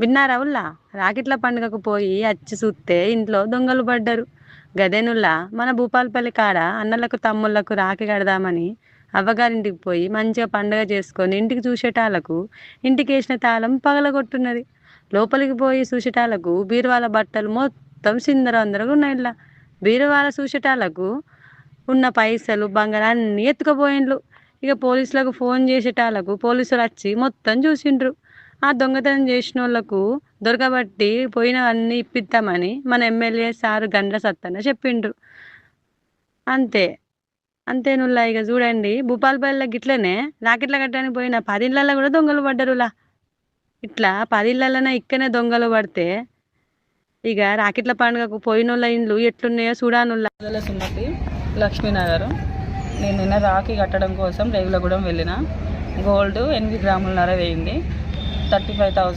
విన్నారవుల్లా రాకెట్ల పండుగకు పోయి అచ్చి చూస్తే ఇంట్లో దొంగలు పడ్డారు. గదేనుల్లా మన భూపాలపల్లి కాడ అన్నలకు తమ్ముళ్ళకు రాఖీ కడదామని అవ్వగారింటికి పోయి మంచిగా పండుగ చేసుకొని ఇంటికి చూసేటాలకు ఇంటికి వేసిన తాళం పగలగొట్టున్నది. లోపలికి పోయి చూసేటాలకు బీరువాల బట్టలు మొత్తం సిందరందరగా ఉన్నాయి ఇలా బీరువాల చూసేటాలకు ఉన్న పైసలు బంగారాన్ని ఎత్తుకుపోయిండ్లు. ఎత్తుకుపోయిండ్రు ఇక పోలీసులకు ఫోన్ చేసేటాలకు పోలీసులు వచ్చి మొత్తం చూసిండ్రు. ఆ దొంగతనం చేసిన వాళ్ళకు దొరకబట్టి పోయినవన్నీ ఇప్పిద్దామని మన ఎమ్మెల్యే సారు గండ్ల సత్తన్న చెప్పిండ్రు. అంతే. అంతే నుల్లా ఇక చూడండి. భూపాలపల్లిలో గిట్లనే రాకెట్ల కట్టడానికి పోయిన పదిళ్ళల్లో కూడా దొంగలు పడ్డరులా. ఇట్లా పదిళ్ళలోనే ఇక్కడనే దొంగలు పడితే ఇక రాకెట్ల పండుగకు పోయిన వాళ్ళ ఇండ్లు ఎట్లున్నాయో చూడానుల్లా. ప్రజల సుమతి లక్ష్మీనగర్. నేను నిన్న రాఖీ కట్టడం కోసం రేగులగూడెం వెళ్ళిన. గోల్డ్ ఎనిమిది గ్రాములన్నర వేయింది. Thirty five thousand.